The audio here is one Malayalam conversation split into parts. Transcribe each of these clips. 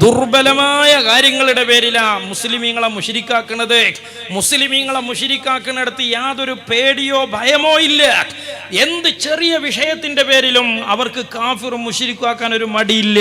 ദുർബലമായ കാര്യങ്ങളുടെ പേരിലാ മുസ്ലിമീങ്ങളെ മുഷിരിക്കാക്കുന്നത് മുസ്ലിമീങ്ങളെ മുഷിരിക്കാക്കുന്നിടത്ത് യാതൊരു പേടിയോ ഭയമോ ഇല്ല. എന്ത് ചെറിയ വിഷയത്തിന്റെ പേരിലും അവർക്ക് കാഫിറും മുഷിരിക്കാക്കാൻ ഒരു മടിയില്ല.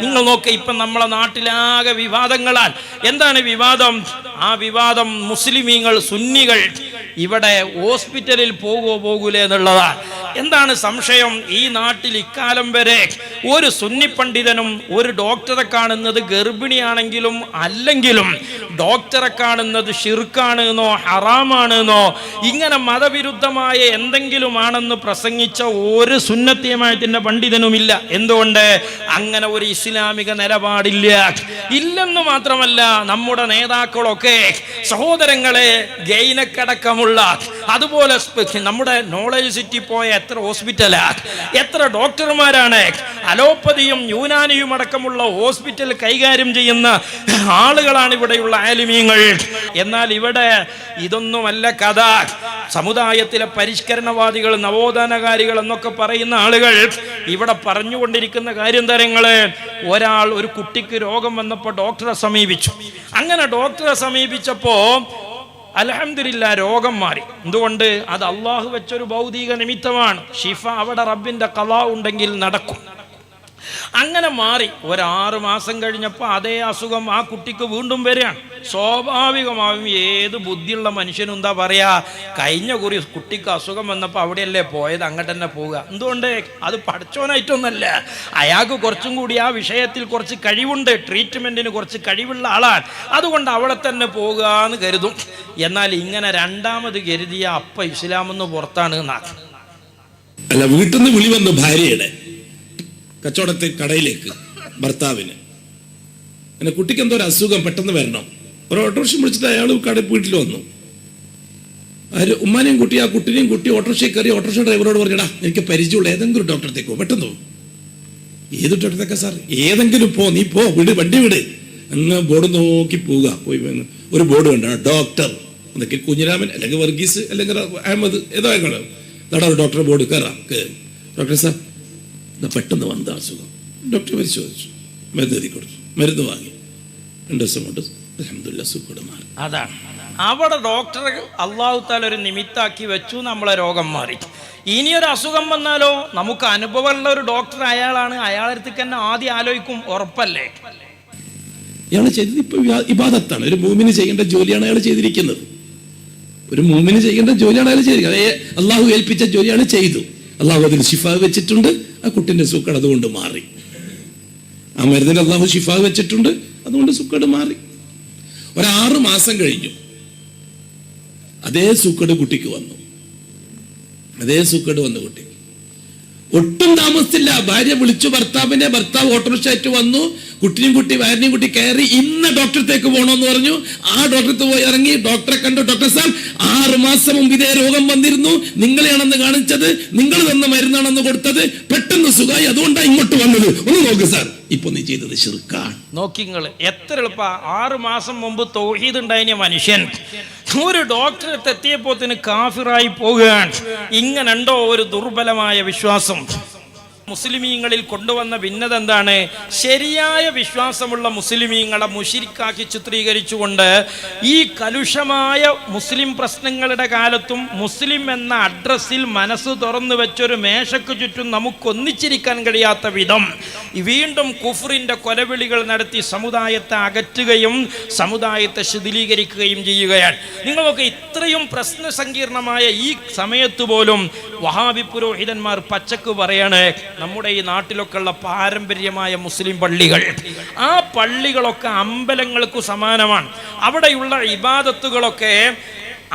നിങ്ങൾ നോക്കുക ഇപ്പം നമ്മളെ നാട്ടിലാകെ വിവാദങ്ങളാൽ. എന്താണ് വിവാദം? ആ വിവാദം മുസ്ലിമീങ്ങൾ സുന്നികൾ ഇവിടെ ഹോസ്പിറ്റലിൽ പോകുമോ പോകൂലേ എന്നുള്ളതാണ് എന്താണ് സംശയം? ഈ നാട്ടിൽ ഇക്കാലം വരെ ഒരു സുന്നി പണ്ഡിതനും ഒരു ഡോക്ടറെ കാണുന്നത് ഗർഭിണിയാണെങ്കിലും അല്ലെങ്കിലും ഡോക്ടറെ കാണുന്നത് ഷിർക്കാണ് എന്നോ ഹറാമാണ് എന്നോ ഇങ്ങനെ മതവിരുദ്ധമായ എന്തെങ്കിലും ആണെന്ന് പ്രസംഗിച്ച ഒരു സുന്നത്തിയമായത്തിന്റെ പണ്ഡിതനുമില്ല. എന്തുകൊണ്ട്? അങ്ങനെ ഒരു ഇസ്ലാമിക നിലപാടില്ല. ഇല്ലെന്ന് മാത്രമല്ല നമ്മുടെ നേതാക്കളൊക്കെ സഹോദരങ്ങളെ ഗൈനക്കടക്കമുള്ള അതുപോലെ നമ്മുടെ നോളജ് സിറ്റി പോയ എത്ര ഹോസ്പിറ്റലാ എത്ര ഡോക്ടർമാരാണ്? അലോപ്പതിയും യൂനാനിയും അടക്കമുള്ള ഹോസ്പിറ്റൽ കൈകാര്യം ചെയ്യുന്ന ആളുകളാണ് ഇവിടെയുള്ള ആലിമീങ്ങൾ. എന്നാൽ ഇവിടെ ഇതൊന്നുമല്ല കഥ. സമുദായത്തിലെ പരിഷ്കരണവാദികൾ നവോത്ഥാനകാരികൾ എന്നൊക്കെ പറയുന്ന ആളുകൾ ഇവിടെ പറഞ്ഞുകൊണ്ടിരിക്കുന്ന കാര്യം തരങ്ങൾ ഒരാൾ ഒരു കുട്ടിക്ക് രോഗം വന്നപ്പോൾ ഡോക്ടറെ സമീപിച്ചു. അങ്ങനെ ഡോക്ടറെ സമീപിച്ചപ്പോ അലഹമില്ല രോഗം മാറി. എന്തുകൊണ്ട്? അത് അള്ളാഹു വെച്ചൊരു ഭൗതിക നിമിത്തമാണ്. ഷിഫ അവിടെ റബ്ബിന്റെ കല ഉണ്ടെങ്കിൽ നടക്കും. അങ്ങനെ മാറി ഒരാറ് മാസം കഴിഞ്ഞപ്പോൾ അതേ അസുഖം ആ കുട്ടിക്ക് വീണ്ടും വരികയാണ്. സ്വാഭാവികമായും ഏത് ബുദ്ധിയുള്ള മനുഷ്യനും എന്താ പറയുക കഴിഞ്ഞ കുറി കുട്ടിക്ക് അസുഖം വന്നപ്പോൾ അവിടെയല്ലേ പോയത് അങ്ങോട്ട് തന്നെ പോവുക. എന്തുകൊണ്ട്? അത് പഠിച്ചോനായിട്ടൊന്നല്ല അയാൾക്ക് കുറച്ചും കൂടി ആ വിഷയത്തിൽ കുറച്ച് കഴിവുണ്ട് ട്രീറ്റ്മെന്റിന് കുറച്ച് കഴിവുള്ള ആളാണ്. അതുകൊണ്ട് അവിടെ തന്നെ പോകുക എന്ന് കരുതും. എന്നാൽ ഇങ്ങനെ രണ്ടാമത് കരുതിയ അപ്പ ഇസ്ലാമെന്ന് പുറത്താണ് എന്നാണ് അല്ല വീട്ടിൽ നിന്ന് വിളി വന്നു ഭാര്യയുടെ. കച്ചവടത്തെ കടയിലേക്ക് ഭർത്താവിന്. എന്നെ കുട്ടിക്ക് എന്തോ ഒരു അസുഖം പെട്ടെന്ന് വരണം. ഒരു ഓട്ടോറിക്ഷ വിളിച്ചിട്ട് അയാൾ കടയിൽ വീട്ടിൽ വന്നു. അതിൽ ഉമ്മാനെയും കുട്ടി ആ കുട്ടിനെയും കുട്ടി ഓട്ടോറിക്ഷയിൽ കയറി ഓട്ടോറിക്ഷ ഡ്രൈവറോട് പറഞ്ഞടാ എനിക്ക് പരിചയമുള്ള ഏതെങ്കിലും ഡോക്ടറത്തേക്ക് പെട്ടെന്ന് പോ. ഏത് ഡോക്ടറത്തേക്കാ സാർ? ഏതെങ്കിലും പോ നീ പോ വിട് വണ്ടി വിട്. അങ്ങ് ബോർഡ് നോക്കി പോവുക. പോയി ഒരു ബോർഡ് കണ്ട ഡോക്ടർ. എന്തൊക്കെ കുഞ്ഞിരാമൻ അല്ലെങ്കിൽ വർഗീസ് അല്ലെങ്കിൽ അഹമ്മദ് ഏതോ ഡോക്ടറെ ബോർഡ് കയറാം. ഡോക്ടർ സാർ പെട്ടെന്ന് വന്ന അസുഖം. ഡോക്ടർ പരിശോധിച്ചു. മരുന്ന് എഴുതി കൊടുത്തു മരുന്ന് വാങ്ങി. രണ്ട് ദിവസം കൊണ്ട് അലഹമില്ല സുഖം മാറി. അതാണ്. അവിടെ ഡോക്ടർ അള്ളാഹു താല ഒരു നിമിത്താക്കി വെച്ചു നമ്മളെ രോഗം മാറി. ഇനി ഒരു അസുഖം വന്നാലോ? നമുക്ക് അനുഭവമുള്ള ഒരു ഡോക്ടർ അയാളാണ്. അയാളടുത്തേക്ക് തന്നെ ആദ്യം ആലോചിക്കും ഉറപ്പല്ലേ? ഇയാൾ ചെയ്തത് ഇപ്പൊ വിവാദത്താണ് ഇബാദത്താണ്. ഒരു മൂമിന് ചെയ്യേണ്ട ജോലിയാണ് അയാൾ ചെയ്തിരിക്കുന്നത്. ഒരു മൂമിന് ചെയ്യേണ്ട ജോലിയാണ് അയാൾ ചെയ്തിരിക്കുന്നത്. അതേ അള്ളാഹു ഏൽപ്പിച്ച ജോലിയാണ് ചെയ്തു. അള്ളാഹു അതിന് ഷിഫാ വെച്ചിട്ടുണ്ട്. ആ കുട്ടിന്റെ സുക്കട് അതുകൊണ്ട് മാറി. ആ മരുന്നിന് അള്ളാഹു ഷിഫാ വെച്ചിട്ടുണ്ട് അതുകൊണ്ട് സുക്കട് മാറി. ഒരാറ് മാസം കഴിഞ്ഞു. അതേ സുക്കട് കുട്ടിക്ക് വന്നു. അതേ സുക്കട് വന്നു കുട്ടിക്ക് ഒട്ടും താമസിച്ചില്ല. ഭാര്യ വിളിച്ചു ഭർത്താവിനെ ഭർത്താവ് ഓട്ടോറിക്ഷ വന്നു. കുട്ടിയും കുട്ടി ഭാര്യയും കുട്ടി കയറി ഇന്ന് ഡോക്ടറത്തേക്ക് പോകണമെന്ന് പറഞ്ഞു. ആ ഡോക്ടറത്ത് പോയി ഇറങ്ങി ഡോക്ടറെ കണ്ടു. ഡോക്ടർ സാർ ആറ് മാസം മുമ്പ് ഇതേ രോഗം വന്നിരുന്നു. നിങ്ങളെയാണെന്ന് കാണിച്ചത്. നിങ്ങൾ തന്ന മരുന്നാണെന്ന് കൊടുത്തത്. പെട്ടെന്ന് സുഖമായി. അതുകൊണ്ടാണ് ഇങ്ങോട്ട് വന്നത്. ഒന്ന് നോക്ക് സാർ. ഇപ്പൊ നീ ചെയ്തത് ശിർക്കാണ്. നോക്കിങ്ങൾ എത്ര എളുപ്പ. ആറ് മാസം മുമ്പ് തൗഹീദ് ഉണ്ടായ മനുഷ്യൻ. ഒരു ഡോക്ടറെ എത്തിയപ്പോത്തിന് കാഫിറായി പോകുകയാണ് ഇങ്ങനുണ്ടോ ഒരു ദുർബലമായ വിശ്വാസം? മുസ്ലിമീങ്ങളിൽ കൊണ്ടുവന്ന ഭിന്നത എന്താണ് ശരിയായ വിശ്വാസമുള്ള മുസ്ലിമീങ്ങളെ മുഷിരിക്കാക്കി ചിത്രീകരിച്ചുകൊണ്ട് ഈ കലുഷമായ മുസ്ലിം പ്രശ്നങ്ങളുടെ കാലത്തും മുസ്ലിം എന്ന അഡ്രസ്സിൽ മനസ്സ് തുറന്നു വെച്ചൊരു മേശയ്ക്ക് ചുറ്റും നമുക്കൊന്നിച്ചിരിക്കാൻ കഴിയാത്ത വിധം വീണ്ടും കുഫറിന്റെ കൊലവിളികൾ നടത്തി സമുദായത്തെ അകറ്റുകയും സമുദായത്തെ ശിഥിലീകരിക്കുകയും ചെയ്യുകയാണ്. നിങ്ങളൊക്കെ ഇത്രയും പ്രശ്ന സങ്കീർണമായ ഈ സമയത്ത് പോലും വഹാബി പുരോഹിതന്മാർ പച്ചക്ക് പറയാണ് നമ്മുടെ ഈ നാട്ടിലൊക്കെ ഉള്ള പാരമ്പര്യമായ മുസ്ലിം പള്ളികൾ ആ പള്ളികളൊക്കെ അമ്പലങ്ങൾക്ക് സമാനമാണ്. അവിടെയുള്ള ഇബാദത്തുകളൊക്കെ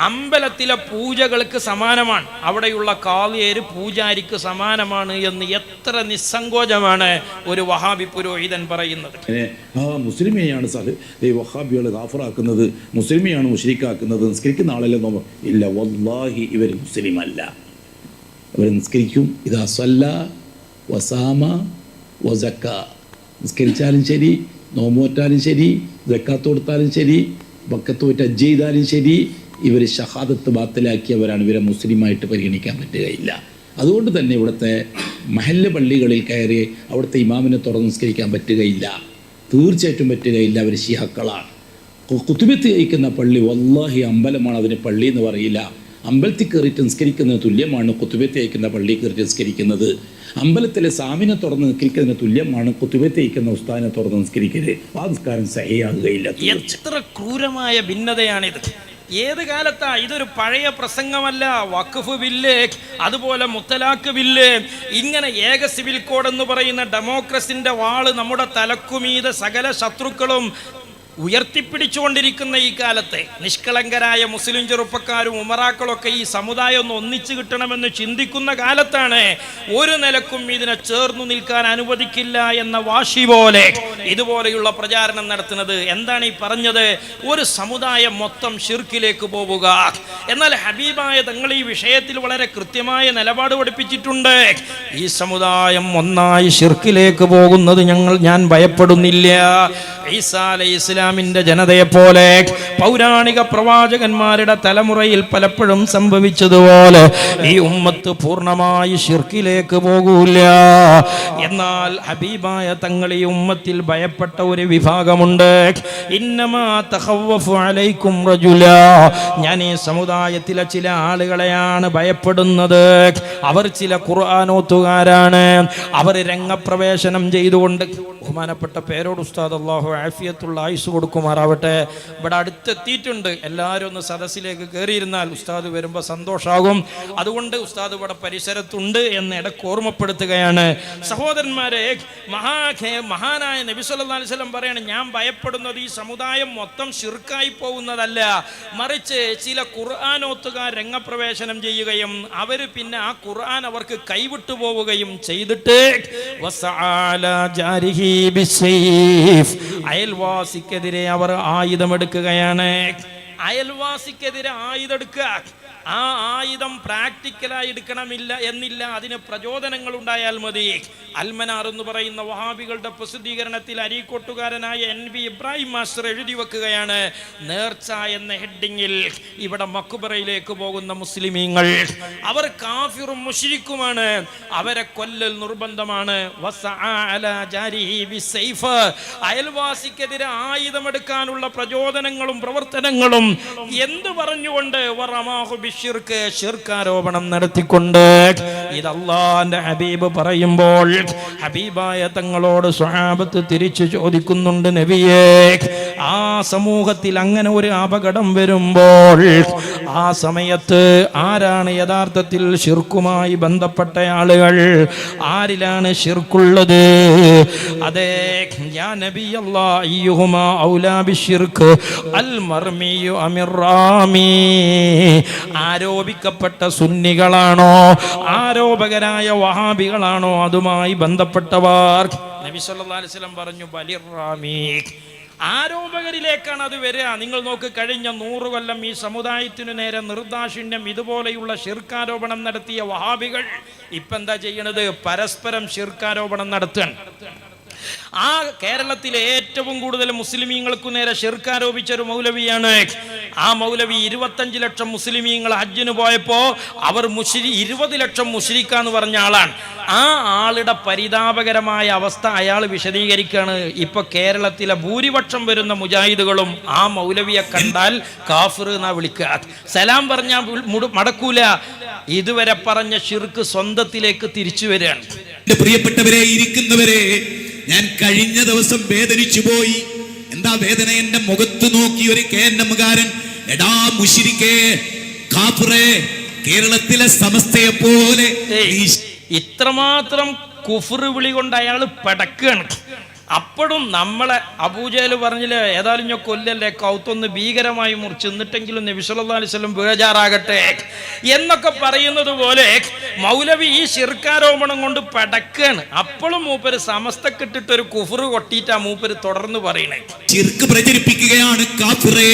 അമ്പലത്തിലെ പൂജകൾക്ക് സമാനമാണ്. അവിടെയുള്ള കാളിയേര് പൂജാരിക്ക് സമാനമാണ് എന്ന് എത്ര നിസ്സങ്കോചമാണ് ഒരു വഹാബി പുരോഹിതൻ പറയുന്നത്. ആ മുസ്ലിമിനെയാണ് സാർ ഈ വഹാബികൾ ഗാഫറാക്കുന്നത് മുസ്ലിമിയാണ് മുഷരിക്കാക്കുന്നത് നിസ്കരിക്കുന്ന ആളല്ലേ നോമ്പ് ഇല്ല വല്ലാഹി ഇവർ മുസ്ലിം അല്ല അവർ നിസ്കരിക്കും ഇതാ സല്ല വസാമ വസക്ക. നിസ്കരിച്ചാലും ശരി നോമ്പോറ്റാലും ശരി ജക്കാത്ത് കൊടുത്താലും ശരി ബക്കത്തോറ്റ് അജ്ജ് ചെയ്താലും ശരി ഇവർ ഷഹാദത്ത് ബാത്തിലാക്കിയവരാണ്. ഇവരെ മുസ്ലിമായിട്ട് പരിഗണിക്കാൻ പറ്റുകയില്ല. അതുകൊണ്ട് തന്നെ ഇവിടുത്തെ മഹല്ല പള്ളികളിൽ കയറി അവിടുത്തെ ഇമാമിനെ തുറന്ന് നിസ്കരിക്കാൻ പറ്റുകയില്ല. തീർച്ചയായിട്ടും പറ്റുകയില്ല അവർ ഷിഹക്കളാണ് കുത്തുബത്ത് കഴിക്കുന്ന പള്ളി വല്ലാഹി അമ്പലമാണ് അതിന് പള്ളി എന്ന് പറയില്ല. അമ്പലത്തിൽ കയറിയിട്ട് നിസ്കരിക്കുന്നതിന് തുല്യമാണ് കുത്തുബത്ത് അയക്കുന്ന പള്ളി കയറിയിട്ട് നിസ്കരിക്കുന്നത്. അമ്പലത്തിലെ സാമിനെ തുറന്ന് നിസ്കരിക്കുന്നതിന് തുല്യമാണ് കുത്തുബത്ത് അയക്കുന്ന ഉസ്താദിനെ തുറന്ന് നിസ്കരിക്കരുത് ആ നിസ്കാരം സഹിയാകുകയില്ല എത്ര ക്രൂരമായ ഭിന്നതയാണിത്. ഏത് കാലത്താ? ഇതൊരു പഴയ പ്രസംഗമല്ല. വഖഫ് ബില്ല് അതുപോലെ മുത്തലാഖ് ബില്ല്. ഇങ്ങനെ ഏക സിവിൽ കോഡ് എന്ന് പറയുന്ന ഡെമോക്രസിന്റെ വാൾ നമ്മുടെ തലക്കുമീത സകല ശത്രുക്കളും ഉയർത്തിപ്പിടിച്ചുകൊണ്ടിരിക്കുന്ന ഈ കാലത്തെ നിഷ്കളങ്കരായ മുസ്ലിം ചെറുപ്പക്കാരും ഉമറാക്കളൊക്കെ ഈ സമുദായം ഒന്ന് ഒന്നിച്ചു കിട്ടണമെന്ന് ചിന്തിക്കുന്ന കാലത്താണ് ഒരു നിലക്കും ഇതിനെ ചേർന്നു നിൽക്കാൻ അനുവദിക്കില്ല എന്ന വാശി പോലെ ഇതുപോലെയുള്ള പ്രചാരണം നടത്തുന്നത്. എന്താണ് ഈ പറഞ്ഞത്? ഒരു സമുദായം മൊത്തം ഷിർക്കിലേക്ക് പോവുക. എന്നാൽ ഹബീബായ തങ്ങൾ ഈ വിഷയത്തിൽ വളരെ കൃത്യമായ നിലപാട് പഠിപ്പിച്ചിട്ടുണ്ട്. ഈ സമുദായം ഒന്നായി ഷിർക്കിലേക്ക് പോകുന്നത് ഞങ്ങൾ ഞാൻ ഭയപ്പെടുന്നില്ല. ഈസാ അലൈഹി ഇസ്ലാമിന്റെ ജനതയെപ്പോലെ പോലെ പൗരാണിക പ്രവാചകന്മാരുടെ തലമുറയിൽ പലപ്പോഴും സംഭവിച്ചതുപോലെ ഈ ഉമ്മത്ത് പൂർണമായി ഷിർക്കിലേക്ക് പോകൂല. എന്നാൽ ഹബീബായ തങ്ങൾ ഈ ഉമ്മത്തിൽ ഭയപ്പെട്ട ഒരു വിഭാഗമുണ്ട്. ഇന്നമാ അലൈക്കും റജുല. ഞാൻ ഈ സമുദായത്തിലെ ചില ആളുകളെയാണ് ഭയപ്പെടുന്നത്. അവർ ചില ഖുർആാനോത്തുകാരാണ്. അവർ രംഗപ്രവേശനം ചെയ്തുകൊണ്ട് ബഹുമാനപ്പെട്ട പേരോട് ഉസ്താദ് അള്ളാഹു ആഫിയത്തുള്ള ആയുസ് കൊടുക്കുമാറാവട്ടെ. ഇവിടെ അടുത്തെത്തിയിട്ടുണ്ട്. എല്ലാവരും ഒന്ന് സദസ്സിലേക്ക് കയറിയിരുന്നാൽ ഉസ്താദ് വരുമ്പോൾ സന്തോഷമാകും അതുകൊണ്ട് ഉസ്താദ് ഇവിടെ പരിസരത്തുണ്ട് എന്ന് ഇടയ്ക്ക് ഓർമ്മപ്പെടുത്തുകയാണ്. സഹോദരന്മാരെ മഹാഖേ മഹാനായ നബി വസല്ലം പറയാണ് ഞാൻ ഭയപ്പെടുന്നത് ഈ സമുദായം മൊത്തം ഷിർക്കായി പോകുന്നതല്ല. മറിച്ച് ചില ഖുർആാനോത്തുകാർ രംഗപ്രവേശനം ചെയ്യുകയും അവർ പിന്നെ ആ ഖുർആൻ അവർക്ക് കൈവിട്ടു പോവുകയും ചെയ്തിട്ട് അയൽവാസിക്ക്. അവർ ആയുധമെടുക്കുകയാണ്. അയൽവാസിക്കെതിരെ ആയുധം എടുക്കുക ആ ആയുധം പ്രാക്ടിക്കലായി എടുക്കണമില്ല എന്നില്ല അതിന് പ്രചോദനങ്ങൾ ഉണ്ടായാൽ മതി. അൽമനാർ എന്ന് പറയുന്ന വഹാബികളുടെ പ്രസിദ്ധീകരണത്തിൽ അരീക്കോട്ടുകാരനായ എൻ വി ഇബ്രാഹിം മാസ്റ്റർ എഴുതി വെക്കുകയാണ്. നേർച്ച എന്ന ഹെഡിങ്ങിൽ ഇവിടെ മക്കുബറയിലേക്ക് പോകുന്ന മുസ്ലിമീങ്ങൾ. അവർ കാഫിറും മുഷിരിക്കുമാണ്. അവരെ കൊല്ലൽ നിർബന്ധമാണ്. അയൽവാസിക്കെതിരെ ആയുധമെടുക്കാനുള്ള പ്രചോദനങ്ങളും പ്രവർത്തനങ്ങളും എന്ത് പറഞ്ഞുകൊണ്ട്? ബിശ്ശിർക്ക് ശിർക്കാരോപണം നടത്തിക്കൊണ്ട് ഇത് ഹബീബ് പറയുമ്പോൾ ഹബീബായ തങ്ങളോട് സ്വഹാബത്ത് തിരിച്ചു ചോദിക്കുന്നുണ്ട് നബിയേ ആ സമൂഹത്തിൽ അങ്ങനെ ഒരു അപകടം വരുമ്പോൾ ആ സമയത്ത് ആരാണ് യഥാർത്ഥത്തിൽ ഷിർക്കുമായി ബന്ധപ്പെട്ട ആളുകൾ? ആരിലാണ് ഷിർക്കുള്ളത് അതെ ഞാൻ നബി അല്ലാ അയ്യുഹുമാ ഔലാ ബിശ്ശിർക്ക് അൽ മർമിയു അമിർ റാമി ആരോപിക്കപ്പെട്ട സുന്നികളാണോ? ആരോപകരായ വഹാബികളാണോ? അതുമായി ബന്ധപ്പെട്ടവർ. നബി സല്ലല്ലാഹു അലൈഹി വസല്ലം പറഞ്ഞു ബലിറാമി ആരോപകരിലേക്കാണ് അത് വരിക. നിങ്ങൾ നോക്ക് കഴിഞ്ഞ നൂറ് കൊല്ലം ഈ സമുദായത്തിനു നേരെ നിർദാക്ഷിണ്യം ഇതുപോലെയുള്ള ശിർക്കാരോപണം നടത്തിയ വഹാബികൾ ഇപ്പം എന്താ ചെയ്യണത്? പരസ്പരം ശിർക്കാരോപണം നടത്തുകയാണ്. ആ കേരളത്തിലെ ഏറ്റവും കൂടുതൽ മുസ്ലിമീങ്ങൾക്ക് നേരെ ഷിർക്കാരോപിച്ച ഒരു മൗലവിയാണ്. ആ മൗലവി ഇരുപത്തഞ്ച് ലക്ഷം മുസ്ലിമീങ്ങൾ ഹജ്ജിന് പോയപ്പോൾ അവർ മുഷിരി ഇരുപത് ലക്ഷം മുഷിരിക്കാന്ന് പറഞ്ഞ ആളാണ്. ആ ആളുടെ പരിതാപകരമായ അവസ്ഥ അയാൾ വിശദീകരിക്കുകയാണ് ഇപ്പൊ കേരളത്തിലെ ഭൂരിപക്ഷം വരുന്ന മുജാഹിദുകളും ആ മൗലവിയെ കണ്ടാൽ കാഫിർ എന്നാ വിളിക്കുക. സലാം പറഞ്ഞാൽ മടക്കൂല. ഇതുവരെ പറഞ്ഞ ഷിർക്ക് സ്വന്തത്തിലേക്ക് തിരിച്ചു വരികയാണ്. പ്രിയപ്പെട്ടവരെ ഇരിക്കുന്നവരെ ഞാൻ കഴിഞ്ഞ ദിവസം വേദനിച്ചു പോയി. എന്താ വേദന? എന്റെ മുഖത്ത് നോക്കി ഒരു കെ എൻ എമ്മുകാരൻ എടാ മുഷിരിക്കേ കാപ്പുറേ കേരളത്തിലെ സമസ്തയെ പോലെ ഇത്രമാത്രം കുഫറ് വിളി കൊണ്ട് അയാൾ പടക്കാണ്. അപ്പോഴും നമ്മളെ അബൂജേൽ പറഞ്ഞില്ലേ ഏതായാലും ഞാൻ കൊല്ലല്ലേ കൗത്തൊന്ന് ഭീകരമായി മുറിച്ച് എന്നിട്ടെങ്കിലും നബി സല്ലല്ലാഹു അലൈഹി വസല്ലം ബേജാറാകട്ടെ എന്നൊക്കെ പറയുന്നത് പോലെ മൗലവി ഈ ശിർക്കാരോപണം കൊണ്ട് പടക്കാണ്. അപ്പോഴും മൂപ്പര് സമസ്തക്കിട്ടിട്ട് ഒരു കുഫറ് കൊട്ടിയിട്ടാ മൂപ്പര് തുടർന്ന് പറയണേ. ചിർക്ക് പ്രചരിപ്പിക്കുകയാണ് കാഫിറേ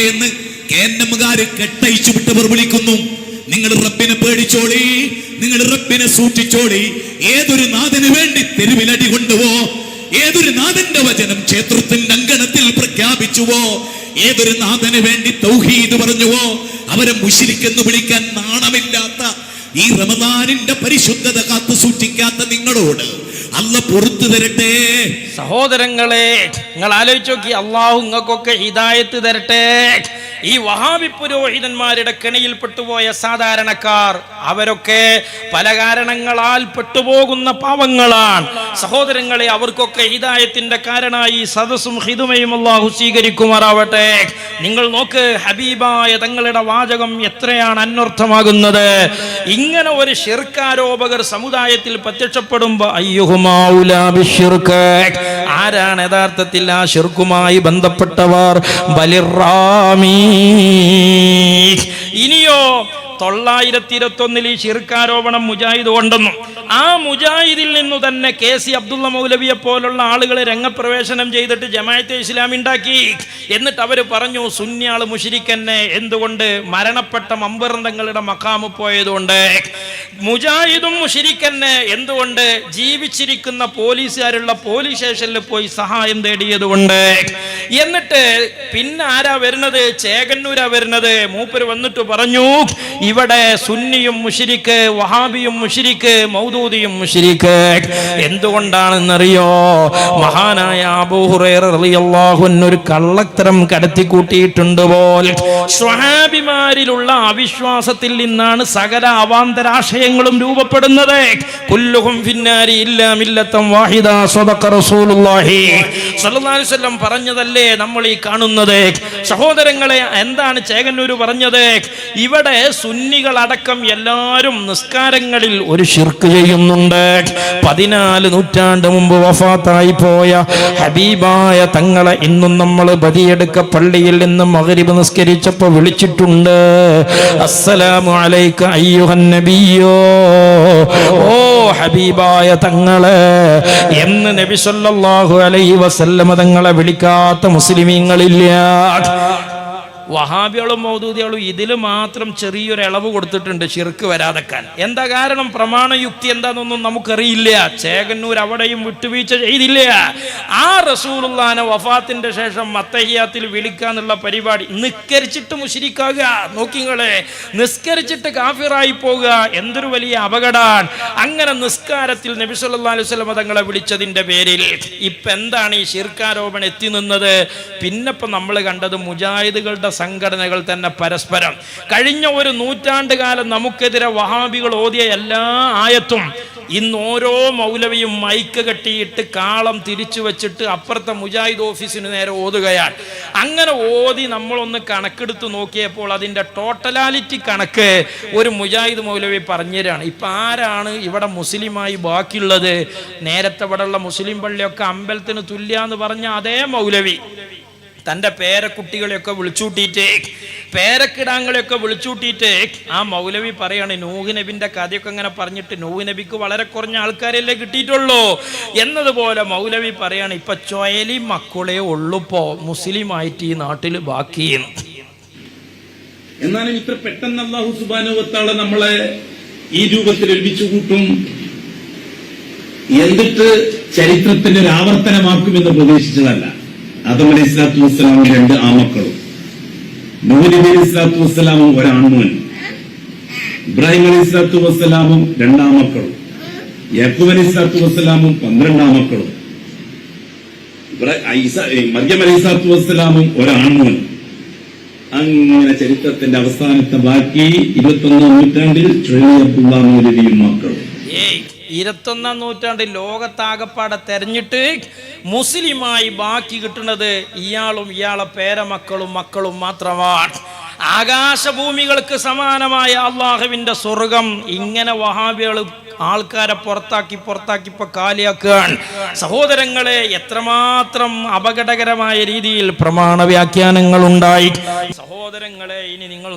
നിങ്ങൾ റബ്ബിനെ പേടിച്ചോളി നിങ്ങൾ റബ്ബിനെ സൂക്ഷിച്ചോളി. ഏതൊരു നാഥന് വേണ്ടി തെരുവിലടി കൊണ്ടുവോ ഏതൊരു നാഥന്റെ വചനം ക്ഷേത്രത്തിന്റെ അങ്കണത്തിൽ പ്രഖ്യാപിച്ചുവോ? ഏതൊരു നാഥന് വേണ്ടി തൗഹീദ് പറഞ്ഞുവോ? അവരെ മുഷിരിക്കെന്ന് വിളിക്കാൻ നാണമില്ലാത്ത ഈ റമദാനിന്റെ പരിശുദ്ധത കാത്തു സൂക്ഷിക്കാത്ത നിങ്ങളോട് അല്ല പൊറത്തു തരട്ടെ. സഹോദരങ്ങളെ നിങ്ങൾ ആലോചിച്ച് നോക്കി. അള്ളാഹു നിങ്ങൾക്കൊക്കെ ഹിദായത്ത് തരട്ടെ. ഈ വഹാബി പുരോഹിതന്മാരുടെ കെണിയിൽപ്പെട്ടുപോയ സാധാരണക്കാർ അവരൊക്കെ പല കാരണങ്ങളാൽ പെട്ടുപോകുന്ന പാവങ്ങളാണ്. സഹോദരങ്ങളെ അവർക്കൊക്കെ ഹിദായത്തിന്റെ കാരണമായി സദസ്സും ഹിതുമയും അള്ളാഹു സ്വീകരിക്കുമാറാവട്ടെ. നിങ്ങൾ നോക്ക് ഹബീബായ തങ്ങളുടെ വാചകം എത്രയാണ് അന്വർത്ഥമാകുന്നത്. ഇങ്ങനെ ഒരു ഷിർക്കാരോപകർ സമുദായത്തിൽ പ്രത്യക്ഷപ്പെടുമ്പോ അയ്യുഹുമാഉലാ ബിശ്ശിർക്ക്. ആരാണ് യഥാർത്ഥത്തിൽ ആ ഷിർക്കുമായി ബന്ധപ്പെട്ടവർ ഇനിയോ തൊള്ളായിരത്തി ഇരുപത്തി ഒന്നിൽ ഈ ഷിർക്കാരോപണം മുജാഹിദ് കൊണ്ടെന്നു ആ മുജാഹിദിൽ നിന്നു തന്നെ കെ സി അബ്ദുള്ള മൗലവിയെ പോലുള്ള ആളുകൾ രംഗപ്രവേശനം ചെയ്തിട്ട് ജമായത്തെ ഇസ്ലാം ഉണ്ടാക്കി എന്നിട്ട് അവർ പറഞ്ഞു സുന്യാൾ മുഷിരിക്കന്നെ. എന്തുകൊണ്ട്? മരണപ്പെട്ട മമ്പറന്തങ്ങളുടെ മക്കാമ് പോയതുകൊണ്ട്. മുജാഹിദും മുഷിരിക്കന്നെ എന്തുകൊണ്ട് ജീവിച്ചിരിക്കുന്ന പോലീസുകാരുള്ള പോലീസ് സ്റ്റേഷനിൽ പോയി സഹായം തേടിയതുകൊണ്ട്? എന്നിട്ട് പിന്നെ ആരാ വരുന്നത്? ചേകന്നൂരാ വരുന്നത്? മൂപ്പര് വന്നിട്ട് പറഞ്ഞു ഇവിടെ സുന്നിയും മുഷിരിക്ക് വഹാബിയും മുഷിരിക്ക് മൗദൂദിയും മുഷിരിക്ക്. എന്തുകൊണ്ടാണെന്നറിയോ? മഹാനായ അബൂഹുറേറിയാഹുൻ ഒരു കള്ളത്തരം കടത്തി കൂട്ടിയിട്ടുണ്ട് പോൽ സ്വഹാബിമാരിലുള്ള അവിശ്വാസത്തിൽ നിന്നാണ് സകല അവാന്തരാശയങ്ങളും രൂപപ്പെടുന്നത്. ഫിന്നാരി വാഹിദ റസൂലുള്ളാഹി. സല്ലല്ലാഹു അലൈഹി വസല്ലം പറഞ്ഞതല്ലേ നമ്മൾ ഈ കാണുന്നത്? സഹോദരങ്ങളെ എന്താണ് ചേകന്നൂര് പറഞ്ഞത്? ഇവിടെ സുന്നികളടക്കം എല്ലാവരും നിസ്കാരങ്ങളിൽ ഒരു ഷിർക്ക് ചെയ്യുന്നുണ്ട്. പതിനാല് നൂറ്റാണ്ട് മുമ്പ് വഫാത്തായി പോയ ഹബീബായ തങ്ങളെ ഇന്നും നമ്മൾ ബദിയെടുക്ക പള്ളിയിൽ നിന്ന് മകരിബ് നിസ്കരിച്ചപ്പോൾ വിളിച്ചിട്ടുണ്ട്. അസ്സലാമു അലൈക ഓ ഹബീബായ തങ്ങളെ എന്ന് നബി സല്ലല്ലാഹു അലൈഹി വസല്ലമ തങ്ങളെ വിളിക്കാത്ത മുസ്ലിമീങ്ങളില്ല. വഹാബികളും മൗദൂദികളും ഇതിൽ മാത്രം ചെറിയൊരു ഇളവ് കൊടുത്തിട്ടുണ്ട് ഷിർക്ക് വരാതെക്കാൻ. എന്താ കാരണം? പ്രമാണയുക്തി എന്താണെന്നൊന്നും നമുക്കറിയില്ല. ചേകന്നൂർ അവിടെയും വിട്ടുവീഴ്ച ചെയ്തില്ല. ആ റസൂലുള്ളാനെ വഫാത്തിന്റെ ശേഷം മത്തഹിയാത്തിൽ വിളിക്കാന്നുള്ള പരിപാടി നിസ്കരിച്ചിട്ട് മുഷിരിക്കാകുക നോക്കിങ്ങളെ നിസ്കരിച്ചിട്ട് കാഫിറായി പോകുക എന്തൊരു വലിയ അപകടമാണ് അങ്ങനെ നിസ്കാരത്തിൽ നബി സല്ലല്ലാഹു അലൈഹി വസല്ലം തങ്ങളെ വിളിച്ചതിന്റെ പേരിൽ ഇപ്പം എന്താണ് ഈ ശിർക്കാരോപണം എത്തി നിന്നത്? പിന്നെ ഇപ്പൊ നമ്മൾ കണ്ടത് മുജാഹിദുകളുടെ സംഘടനകൾ തന്നെ പരസ്പരം. കഴിഞ്ഞ ഒരു നൂറ്റാണ്ട് കാലം നമുക്കെതിരെ വഹാബികൾ ഓതിയ എല്ലാ ആയത്തും ഇന്ന് ഓരോ മൗലവിയും മൈക്ക് കെട്ടിയിട്ട് കാളം തിരിച്ചു വെച്ചിട്ട് അപ്പുറത്തെ മുജാഹിദ് ഓഫീസിന് നേരെ ഓതുകയാണ്. അങ്ങനെ ഓതി നമ്മളൊന്ന് കണക്കെടുത്ത് നോക്കിയപ്പോൾ അതിന്റെ ടോട്ടലാലിറ്റി കണക്ക് ഒരു മുജാഹിദ് മൗലവി പറഞ്ഞുതരാണ്. ഇപ്പം ആരാണ് ഇവിടെ മുസ്ലിമായി ബാക്കിയുള്ളത്? നേരത്തെ ഇവിടെയുള്ള മുസ്ലിം പള്ളിയൊക്കെ അമ്പലത്തിന് തുല്യ എന്ന് പറഞ്ഞ അതേ മൗലവി. തന്റെ പേരക്കുട്ടികളെയൊക്കെ വിളിച്ചൂട്ടിയിട്ട് പേരക്കിടാങ്ങളെയൊക്കെ വിളിച്ചൂട്ടിയിട്ട് ആ മൗലവി പറയാണ് നൂഹ് നബിന്റെ കഥയൊക്കെ ഇങ്ങനെ പറഞ്ഞിട്ട് നൂഹ് നബിക്ക് വളരെ കുറഞ്ഞ ആൾക്കാരല്ലേ കിട്ടിയിട്ടുള്ളൂ എന്നതുപോലെ മൗലവി പറയാണ് ഇപ്പം ചൊയലി മക്കളെ ഉള്ളുപ്പോ മുസ്ലിമായിട്ട് ഈ നാട്ടിൽ ബാക്കി. എന്നാലും ഇത്ര പെട്ടെന്ന് അള്ളാഹു സുബാനുവത്താളെ നമ്മളെ ഈ രൂപത്തിൽ ഒരുമിച്ച് കൂട്ടും. എന്നിട്ട് ചരിത്രത്തിന്റെ ഒരു ആവർത്തനമാക്കുമെന്ന് പ്രതീക്ഷിച്ചതല്ല. ആദം അലി ഇസ്ലാത്തു വസ്സലാമും രണ്ട് ആമക്കളും നബി ഇസ്ലാത്തു സ്വലാത്തു വസ്സലാമും ഒരാൺമോൻ ഇബ്രാഹിം അലി ഇസ്ലാത്തു വസ്സലാമും രണ്ടാമക്കളും യാക്കൂബ് അലി ഇസ്ലാത്തു വസ്സലാമും പന്ത്രണ്ടാമക്കളും മറിയം അലി ഇസ്ലാത്തു വസ്സലാമും ഒരാൺമോൻ അങ്ങനെ ചരിത്രത്തിന്റെ അവസാനത്തെ ബാക്കി ഇരുപത്തൊന്നാം നൂറ്റാണ്ടിൽ ഷുഹൈബ് അബ്ദുള്ള മക്കളും. ഇരുപത്തൊന്നാം നൂറ്റാണ്ടിൽ ലോകത്താകപ്പാടെ തെരഞ്ഞിട്ട് മുസ്ലിമായി ബാക്കി കിട്ടുന്നത് ഇയാളും ഇയാളെ പേരമക്കളും മക്കളും മാത്രമാണ്. ആകാശഭൂമികൾക്ക് സമാനമായ അള്ളാഹുവിന്റെ സ്വർഗം ഇങ്ങനെ വഹാബികൾ ആൾക്കാരെ പുറത്താക്കി പുറത്താക്കി ഇപ്പൊ കാലിയാക്കുകയാണ്. സഹോദരങ്ങളെ എത്രമാത്രം അപകടകരമായ രീതിയിൽ പ്രമാണ വ്യാഖ്യാനങ്ങൾ ഉണ്ടായി.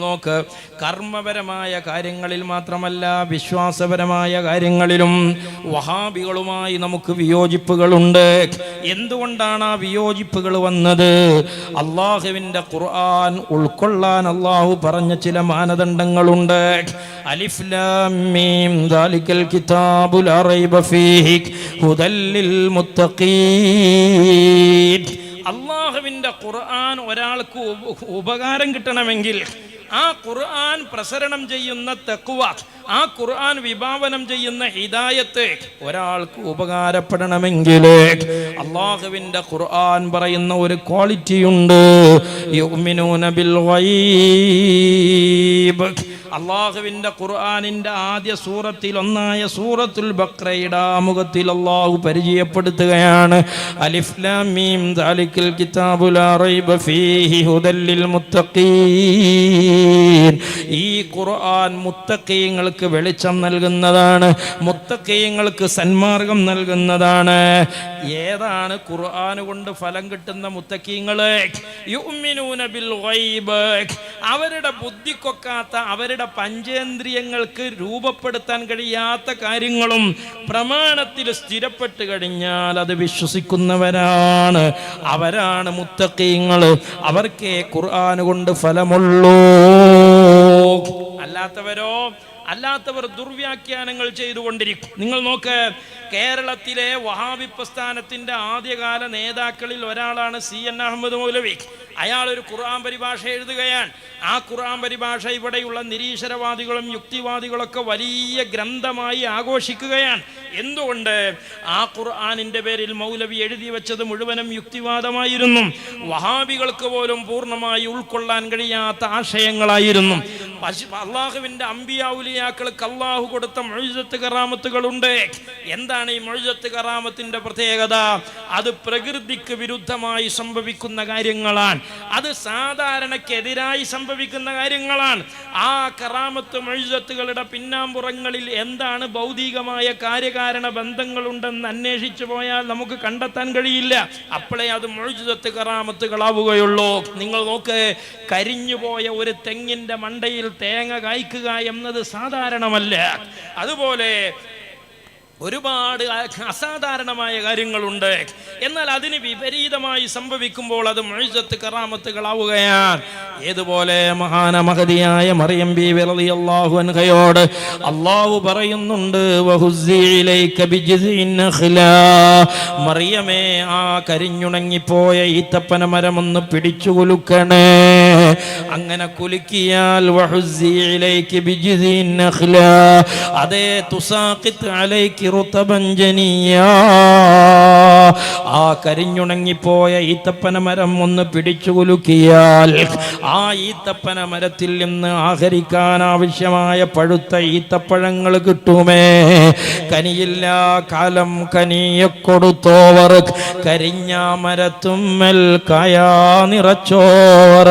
നോക്ക്. കർമ്മപരമായ കാര്യങ്ങളിൽ മാത്രമല്ല വിശ്വാസപരമായ കാര്യങ്ങളിലും വഹാബികളുമായി നമുക്ക് വിയോജിപ്പുകളുണ്ട്. എന്തുകൊണ്ടാണ് ആ വിയോജിപ്പുകൾ വന്നത്? അള്ളാഹുവിന്റെ ഖുർആൻ ഉൾക്കൊള്ളാൻ അള്ളാഹു പറഞ്ഞ ചില മാനദണ്ഡങ്ങളുണ്ട്. അള്ളാഹുവിന്റെ ഖുർആൻ ഒരാൾക്ക് ഉപകാരം കിട്ടണമെങ്കിൽ ആ ഖുർആൻ പ്രസരണം ചെയ്യുന്ന തെക്കുവ. ആ ഖുർആൻ വിഭാവനം ചെയ്യുന്ന ഹിദായത്ത് ഒരാൾക്ക് ഉപകാരപ്പെടണമെങ്കിൽ അള്ളാഹുവിന്റെ ഖുർആൻ പറയുന്ന ഒരു ക്വാളിറ്റി ഉണ്ട് അള്ളാഹുവിന്റെ ഖുർആാനിന്റെ ആദ്യ സൂറത്തിൽ ഒന്നായ സൂറത്തുൽ ബക്രയുടെ ആമുഖത്തിൽ അള്ളാഹു പരിചയപ്പെടുത്തുകയാണ്. കിതാബുൽ ഫീഹി ഹുദല്ലിൽ മുത്തഖീൻ. ഈ ഖുർആൻ മുത്തഖീങ്ങൾക്ക് വെളിച്ചം നൽകുന്നതാണ്. മുത്തഖീങ്ങൾക്ക് സന്മാർഗം നൽകുന്നതാണ്. ഏതാണ് ഖുർആൻ കൊണ്ട് ഫലം കിട്ടുന്ന മുത്തക്കീങ്ങളെ? അവരുടെ ബുദ്ധിക്കൊക്കാത്ത അവരുടെ പഞ്ചേന്ദ്രിയങ്ങൾക്ക് രൂപപ്പെടുത്താൻ കഴിയാത്ത കാര്യങ്ങളും പ്രമാണത്തിൽ സ്ഥിരപ്പെട്ട് കഴിഞ്ഞാൽ അത് വിശ്വസിക്കുന്നവരാണ്. അവരാണ് മുത്തക്കീങ്ങൾ അവർക്കേ ഖുർആൻ കൊണ്ട് ഫലമുള്ളൂ. അല്ലാത്തവരോ അല്ലാത്തവർ ദുർവ്യാഖ്യാനങ്ങൾ ചെയ്തുകൊണ്ടിരിക്കും. നിങ്ങൾ നോക്ക് കേരളത്തിലെ വഹാബി പ്രസ്ഥാനത്തിന്റെ ആദ്യകാല നേതാക്കളിൽ ഒരാളാണ് സി എൻ അഹമ്മദ് മൗലവി. അയാൾ ഒരു ഖുർആൻ പരിഭാഷ എഴുതുകയാണ്. ആ ഖുർആൻ പരിഭാഷ ഇവിടെയുള്ള നിരീശ്വരവാദികളും യുക്തിവാദികളൊക്കെ വലിയ ഗ്രന്ഥമായി ആഘോഷിക്കുകയാണ്. എന്തുകൊണ്ട്? ആ ഖുർആാനിന്റെ പേരിൽ മൗലവി എഴുതി വെച്ചത് മുഴുവനും യുക്തിവാദമായിരുന്നു. വഹാബികൾക്ക് പോലും പൂർണമായി ഉൾക്കൊള്ളാൻ കഴിയാത്ത ആശയങ്ങളായിരുന്നു. അള്ളാഹുവിന്റെ അമ്പിയാവുലിയാക്കൾക്ക് അള്ളാഹു കൊടുത്ത മൊഴിജത്ത് കറാമത്തുകളുണ്ട്. എന്താണ് ഈ മൊഴിജത്ത് കറാമത്തിന്റെ പ്രത്യേകത? അത് പ്രകൃതിക്ക് വിരുദ്ധമായി സംഭവിക്കുന്ന കാര്യങ്ങളാണ്. അത് സാധാരണക്കെതിരായി സംഭവിക്കുന്ന കാര്യങ്ങളാണ്. ആ കറാമത്ത് മൊഴിജത്തുകളുടെ പിന്നാമ്പുറങ്ങളിൽ എന്താണ് ഭൗതികമായ കാര്യകാരണ ബന്ധങ്ങളുണ്ടെന്ന് അന്വേഷിച്ചു പോയാൽ നമുക്ക് കണ്ടെത്താൻ കഴിയില്ല. അപ്പോഴേ അത് മൊഴിജത്ത് കറാമത്തുകളാവുകയുള്ളൂ. നിങ്ങൾ നോക്ക് കരിഞ്ഞുപോയ ഒരു തെങ്ങിന്റെ മണ്ടയിൽ തേങ്ങ കായ്ക്കുക എന്നത് സാധാരണമല്ല. അതുപോലെ ഒരുപാട് അസാധാരണമായ കാര്യങ്ങളുണ്ട്. എന്നാൽ അതിന് വിപരീതമായി സംഭവിക്കുമ്പോൾ അത് മൊഴിജത്ത് കറാമത്തുകളാവുകയാണ്. ഏതുപോലെ മഹാന മഹതിയായ മറിയം ബി വിറലി അള്ളാഹു അൻഹയോട് അള്ളാഹു പറയുന്നുണ്ട്. മറിയമേ ആ കരിഞ്ഞുണങ്ങിപ്പോയ ഈത്തപ്പന മരമൊന്ന് പിടിച്ചു കുലുക്കണേ. അങ്ങനെ കുലുക്കിയാൽ. അതേ. ആ കരിഞ്ഞുണങ്ങിപ്പോയ ഈത്തപ്പന മരം ഒന്ന് പിടിച്ചു കുലുക്കിയാൽ ആ ഈത്തപ്പന മരത്തിൽ നിന്ന് ആഹരിക്കാൻ ആവശ്യമായ പഴുത്ത ഈത്തപ്പഴങ്ങൾ കിട്ടുമേ കനിയില്ല കാലം കനിയെ കൊടുത്തോവർ കരിഞ്ഞ മരത്തുമ്മൽ കയാ നിറച്ചോവർ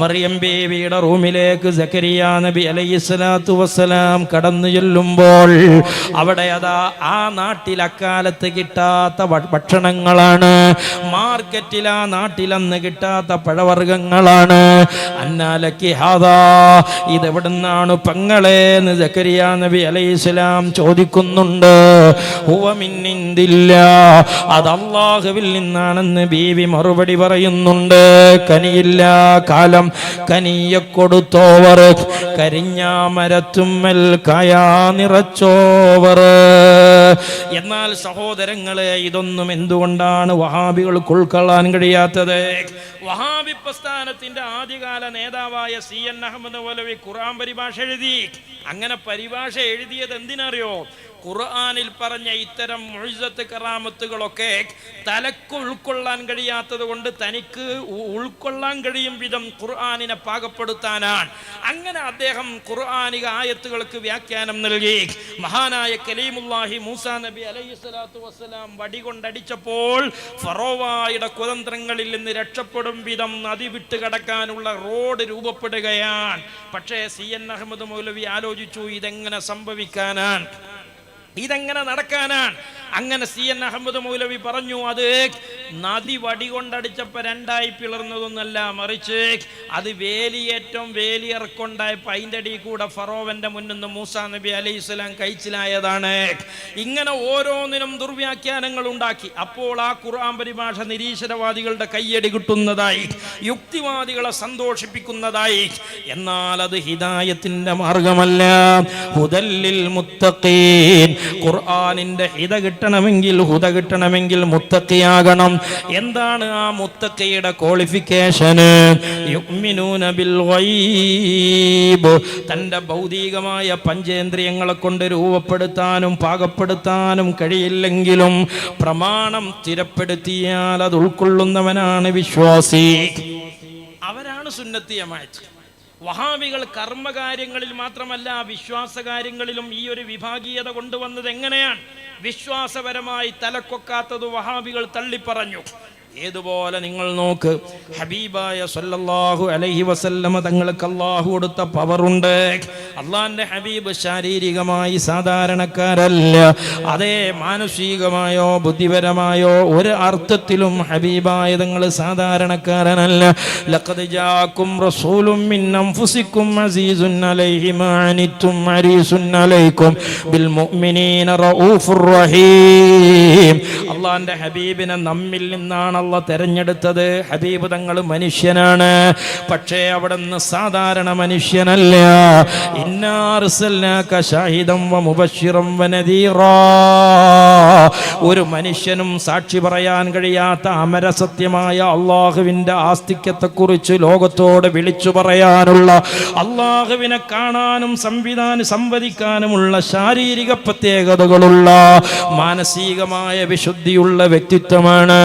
മറിയം ബേബിയുടെ റൂമിലേക്ക് സക്കരിയ നബി അലൈഹി സ്വലാത്തു വസ്സലാം കടന്നു ചെല്ലുമ്പോൾ അവിടെ അതാ ആ നാട്ടിൽ അക്കാലത്ത് കിട്ടാത്ത ഭക്ഷണങ്ങളാണ്. മാർക്കറ്റിൽ ആ നാട്ടിൽ അന്ന് കിട്ടാത്ത പഴവർഗങ്ങളാണ്. അന്നാലക്കി ഹാദാ ഇതെവിടുന്നാണ് പെങ്ങളെ എന്ന് സക്കരിയ നബി അലൈഹി സ്വലാം ചോദിക്കുന്നുണ്ട്. ഹുവ മിന്നിന്തില്ല അത് അള്ളാഹുവിൽ നിന്നാണെന്ന് ബീവി മറുപടി പറയുന്നുണ്ട്. കനിയില്ല കാലം കനിയെ കരിഞ്ഞാമരത്തുമ്മൽ കരിഞ്ഞ മരത്തുമ്മൽ കയാ നിറച്ചോവർ. എന്നാൽ സഹോദരങ്ങളെ ഇതൊന്നും എന്തുകൊണ്ടാണ് വഹാബികൾ ഉൾക്കൊള്ളാൻ കഴിയാത്തത്? വഹാബി പ്രസ്ഥാനത്തിന്റെ ആദ്യകാല നേതാവായ സി എൻ അഹമ്മദ് മൗലവി ഖുറാൻ പരിഭാഷ എഴുതി. അങ്ങനെ പരിഭാഷ എഴുതിയത് എന്തിനറിയോ? ഖുർആനിൽ പറഞ്ഞ ഇത്തരം മുഴുസത്ത് കറാമത്തുകളൊക്കെ തലക്ക് ഉൾക്കൊള്ളാൻ കഴിയാത്തത് കൊണ്ട് തനിക്ക് ഉൾക്കൊള്ളാൻ കഴിയും വിധം ഖുർആാനിനെ പാകപ്പെടുത്താനാണ്. അങ്ങനെ അദ്ദേഹം ഖുർആാനിക ആയത്തുകൾക്ക് വ്യാഖ്യാനം നൽകി. മഹാനായ കലീമുല്ലാഹി മൂസ നബി അലൈഹി സ്വലാത്തു വസ്സലാം വടികൊണ്ടടിച്ചപ്പോൾ ഫറോവായുടെ കുതന്ത്രങ്ങളിൽ നിന്ന് രക്ഷപ്പെടും വിധം നദി വിട്ട് കടക്കാനുള്ള റോഡ് രൂപപ്പെടുകയാണ്. പക്ഷേ സി എൻ അഹമ്മദ് മൗലവി ആലോചിച്ചു ഇതെങ്ങനെ സംഭവിക്കാനാണ്? ഇതെങ്ങനെ നടക്കാനാണ്? അങ്ങനെ സി എൻ അഹമ്മദ് മൗലവി പറഞ്ഞു അത് നദി വടി കൊണ്ടടിച്ചപ്പോൾ രണ്ടായി പിളർന്നതൊന്നല്ല മറിച്ച് അത് വേലിയേറ്റം വേലിയർക്കൊണ്ടായപ്പോൾ അതിന്റെ അടി കൂടെ ഫറോവന്റെ മുന്നിൽ നിന്ന് മൂസാ നബി അലൈഹി സ്വലാം കഴിച്ചിലായതാണ് ഇങ്ങനെ ഓരോന്നിനും ദുർവ്യാഖ്യാനങ്ങൾ ഉണ്ടാക്കി. അപ്പോൾ ആ ഖുർആൻ പരിഭാഷ നിരീശ്വരവാദികളുടെ കയ്യടി കിട്ടുന്നതായി യുക്തിവാദികളെ സന്തോഷിപ്പിക്കുന്നതായി. എന്നാൽ അത് ഹിദായത്തിന്റെ മാർഗമല്ല. ഹുദല്ലിൽ മുത്തഖീൻ. ഖുർആനിന്റെ ഹിത കിട്ടണമെങ്കിൽ ഹുദ കിട്ടണമെങ്കിൽ മുത്തക്കയാകണം. എന്താണ് ആ മുത്തക്കയുടെ ക്വാളിഫിക്കേഷന് തന്റെ ഭൗതികമായ പഞ്ചേന്ദ്രിയങ്ങളെ കൊണ്ട് രൂപപ്പെടുത്താനും പാകപ്പെടുത്താനും കഴിയില്ലെങ്കിലും പ്രമാണം സ്ഥിരപ്പെടുത്തിയാൽ അത് ഉൾക്കൊള്ളുന്നവനാണ് വിശ്വാസി. അവരാണ് സുന്നത്തിയമായിട്ട് വഹാബികൾ കർമ്മകാര്യങ്ങളിൽ മാത്രമല്ല വിശ്വാസ കാര്യങ്ങളിലും ഈ ഒരു വിഭാഗീയത കൊണ്ടുവന്നത് എങ്ങനെയാണ്? വിശ്വാസപരമായി തലക്കൊക്കാത്തത് വഹാബികൾ തള്ളിപ്പറഞ്ഞു. ഏതുപോലെ നിങ്ങൾ നോക്ക്. ഹബീബായ സല്ലല്ലാഹു അലൈഹി വസല്ലമ തങ്ങൾക്ക് അള്ളാഹു കൊടുത്ത പവറുണ്ട് അള്ളാന്റെ ഹബീബ് ശാരീരികമായി സാധാരണക്കാരല്ല. അതേ മാനസികമായോ ബുദ്ധിപരമായോ ഒരു അർത്ഥത്തിലും ഹബീബായ തങ്ങൾ സാധാരണക്കാരനല്ല. ലഖദ് ജാക്കും റസൂലും മിൻ അൻഫുസിക്കും അസീസുൻ അലൈഹി മാനിത്തും അരീസുൻ അലൈക്കും. ബിൽ മുഅ്മിനീന റഊഫുർ റഹീം. അള്ളാന്റെ ഹബീബിനെ നമ്മിൽ നിന്നാണ് അള്ള തെരഞ്ഞെടുത്തത്. ഹബീബ് തങ്ങൾ മനുഷ്യനാണ്. പക്ഷേ അവിടെ നിന്ന് സാധാരണ മനുഷ്യനല്ല. ഒരു മനുഷ്യനും സാക്ഷി പറയാൻ കഴിയാത്ത അമരസത്യമായ അള്ളാഹുവിന്റെ ആസ്തിക്യത്തെക്കുറിച്ച് ലോകത്തോട് വിളിച്ചു പറയാനുള്ള അള്ളാഹുവിനെ കാണാനും സംവിധാനം സംവദിക്കാനുമുള്ള ശാരീരിക പ്രത്യേകതകളുള്ള മാനസികമായ വിശുദ്ധിയുള്ള വ്യക്തിത്വമാണ്.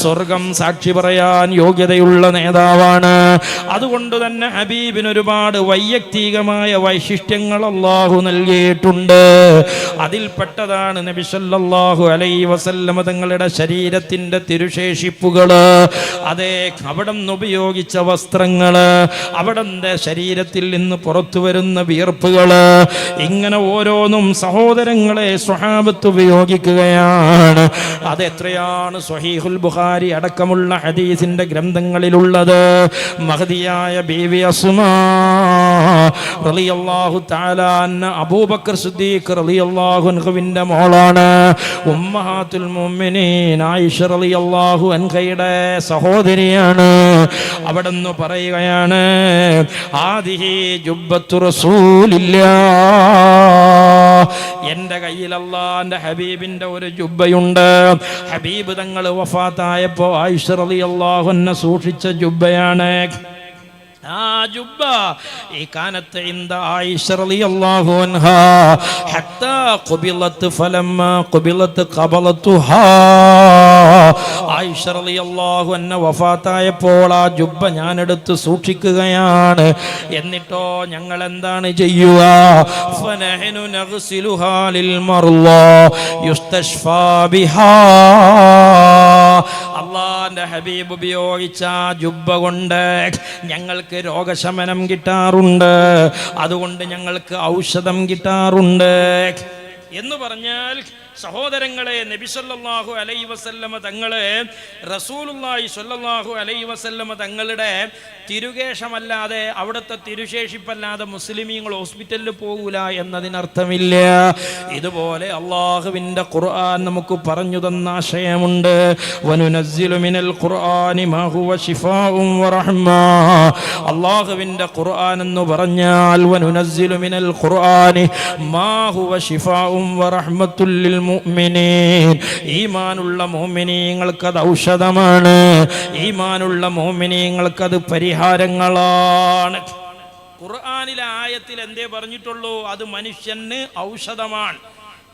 സ്വർഗം സാക്ഷി പറയാൻ യോഗ്യതയുള്ള നേതാവാണ്. അതുകൊണ്ട് തന്നെ ഹബീബിന് ഒരുപാട് വൈയക്തികമായ വൈശിഷ്ട്യങ്ങൾ അള്ളാഹു നൽകിയിട്ടുണ്ട്. അതിൽപ്പെട്ടതാണ് നബി അലൈ വസല്ലമ തങ്ങളുടെ ശരീരത്തിന്റെ തിരുശേഷിപ്പുകൾ അതെ അവിടെ ഉപയോഗിച്ച വസ്ത്രങ്ങൾ അവിടെ ശരീരത്തിൽ നിന്ന് പുറത്തു വരുന്ന വിയർപ്പുകൾ ഇങ്ങനെ ഓരോന്നും സഹോദരങ്ങളെ സ്വഹാബത്ത് ഉപയോഗിക്കുകയാണ്. അതെത്രയാണ് സ്വഹീഹുൽ ബുഖാരി അടക്കമുള്ള ഹദീസിന്റെ ഗ്രന്ഥങ്ങളിലുള്ളത്? മഹതിയായ ബീവി റളിയല്ലാഹു തആല അബൂബക്കർ സിദ്ദീഖ് റളിയല്ലാഹു അൻഹുവിന്റെ മോളാണ്. ഉമ്മഹാത്തുൽ മുഅ്മിനീൻ ആയിഷ റളിയല്ലാഹു അൻഹയുടെ സഹോദരിയാണ്. അവിടെന്ന് പറയുകയാണ് ആദിഹി ജുബ്ബത്തു റസൂലില്ലാ എന്റെ കയ്യിൽ അള്ളാന്റെ ഹബീബിന്റെ ഒരു ജുബ്ബയുണ്ട്. ഹബീബ് തങ്ങൾ വഫാത്തായപ്പോ ആയിഷ റളിയല്ലാഹു അൻഹ സൂക്ഷിച്ച ജുബ്ബയാണ്. ആ ജുബ്ബ ഈ കാനത്ത് ഇന്ത ആയിഷ റളിയല്ലാഹു അൻഹ. ഹത്താ ഖുബിലത്ത് ഫലമ്മ ഖുബിലത്ത് ഖബലത്തുഹാ. ആയിഷ റളിയല്ലാഹു അൻഹ വഫാത്തായപ്പോൾ ആ ജുബ്ബ ഞാൻ സൂക്ഷിക്കുകയാണ്. എന്നിട്ടോ ഞങ്ങൾ എന്താണ് ചെയ്യുക? ഫനഹ്നു നഗ്സിലുഹാ ലിൽ ബിഹാ. അള്ളാന്റെ ഹബീബ് ഉപയോഗിച്ച ജുബ്ബ കൊണ്ട് ഞങ്ങൾക്ക് രോഗശമനം കിട്ടാറുണ്ട്. അതുകൊണ്ട് ഞങ്ങൾക്ക് ഔഷധം കിട്ടാറുണ്ട്. എന്ന് പറഞ്ഞാൽ സഹോദരങ്ങളെ നബി സല്ലല്ലാഹു അലൈഹി വസല്ലമ തങ്ങളെ റസൂലുള്ളാഹി സല്ലല്ലാഹു അലൈഹി വസല്ലമ തങ്ങളുടെ തിരുകേശമല്ലാതെ അവിടുത്തെ തിരുശേഷിപ്പല്ലാതെ മുസ്ലിമീങ്ങൾ ഹോസ്പിറ്റലിൽ പോകൂല എന്നതിനർത്ഥമില്ല. ഇതുപോലെ അള്ളാഹുവിന്റെ ഖുർആൻ നമുക്ക് പറഞ്ഞു തന്ന ആശയമുണ്ട്. വനുനസ്സിലു മിനൽ ഖുർആനി അള്ളാഹുവിന്റെ ഖുർആൻ എന്ന് പറഞ്ഞാൽ വനുനസ്സിലു മിനൽ ഖുർആനി മാ ഹുവ ശിഫാഉം വറഹ്മത്തുൽ ലിൽ മുഅ്മിനീൻ. ഈമാനുള്ള മുഅ്മിനീങ്ങൾക്ക് അത് ഔഷധമാണ്. ഈമാനുള്ള മുഅ്മിനീങ്ങൾക്ക് അത് പരിഹാരങ്ങളാണ്. ഖുർആാനിലെ ആയത്തിൽ എന്തേ പറഞ്ഞിട്ടുള്ളൂ? അത് മനുഷ്യന് ഔഷധമാണ്.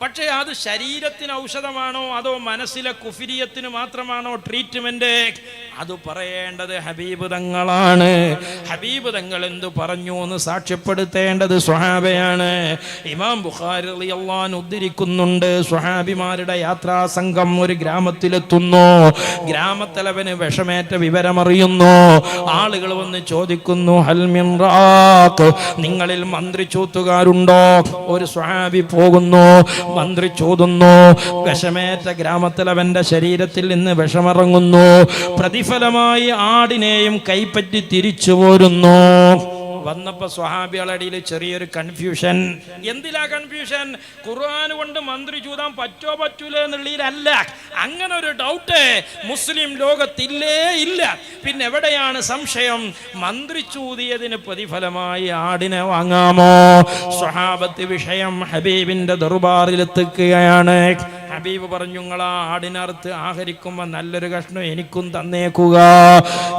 പക്ഷേ അത് ശരീരത്തിന് ഔഷധമാണോ അതോ മനസ്സിലെ കുഫിരിയത്തിന് മാത്രമാണോ ട്രീറ്റ്മെന്റ് അത് പറയേണ്ടത് ഹബീബ് തങ്ങളാണ്. ഹബീബ് തങ്ങൾ എന്ത് പറഞ്ഞു എന്ന് സാക്ഷ്യപ്പെടുത്തേണ്ടത് സ്വഹാബയാണ്. ഇമാം ബുഖാരി അള്ളാൻ ഉദ്ധരിക്കുന്നുണ്ട് സ്വഹാബിമാരുടെ യാത്രാ സംഘം ഒരു ഗ്രാമത്തിലെത്തുന്നു. ഗ്രാമത്തലവന് വിഷമേറ്റ വിവരമറിയുന്നു. ആളുകൾ വന്ന് ചോദിക്കുന്നു ഹൽമിൻ നിങ്ങളിൽ മന്ത്രി ചൂത്തുകാരുണ്ടോ? ഒരു സ്വഹാബി പോകുന്നു മന്ത്രി ചോദുന്നു. വിഷമേറ്റ ഗ്രാമത്തലവന്റെ ശരീരത്തിൽ നിന്ന് വിഷമിറങ്ങുന്നു. പ്രതിഫലമായി ആടിനെയും കൈപ്പറ്റി തിരിച്ചു പോരുന്നു. വന്നപ്പോ സ്വഹാബികളുടെ ഇടയിൽ ചെറിയൊരു കൺഫ്യൂഷൻ എന്തിലാ കൺഫ്യൂഷൻ ഖുർആൻ കൊണ്ട് മന്ത്രി ചൂതാൻ പറ്റോ പറ്റൂലേ എന്നുള്ളതിലല്ല അങ്ങനെ ഒരു ഡൗട്ട് മുസ്ലിം ലോകത്തില്ലേ ഇല്ല. പിന്നെ എവിടെയാണ് സംശയം? മന്ത്രി ചൂതിയതിന് പ്രതിഫലമായി ആടിനെ വാങ്ങാമോ? സ്വഹാബത്ത് വിഷയം ഹബീബിന്റെ ദർബാറിലെത്തുകയാണ്. ഹബീബ് പറഞ്ഞു നിങ്ങൾ ആ ആടിനറുത്ത് ആഹരിക്കുമ്പോൾ നല്ലൊരു കഷ്ണം എനിക്കും തന്നേക്കുക.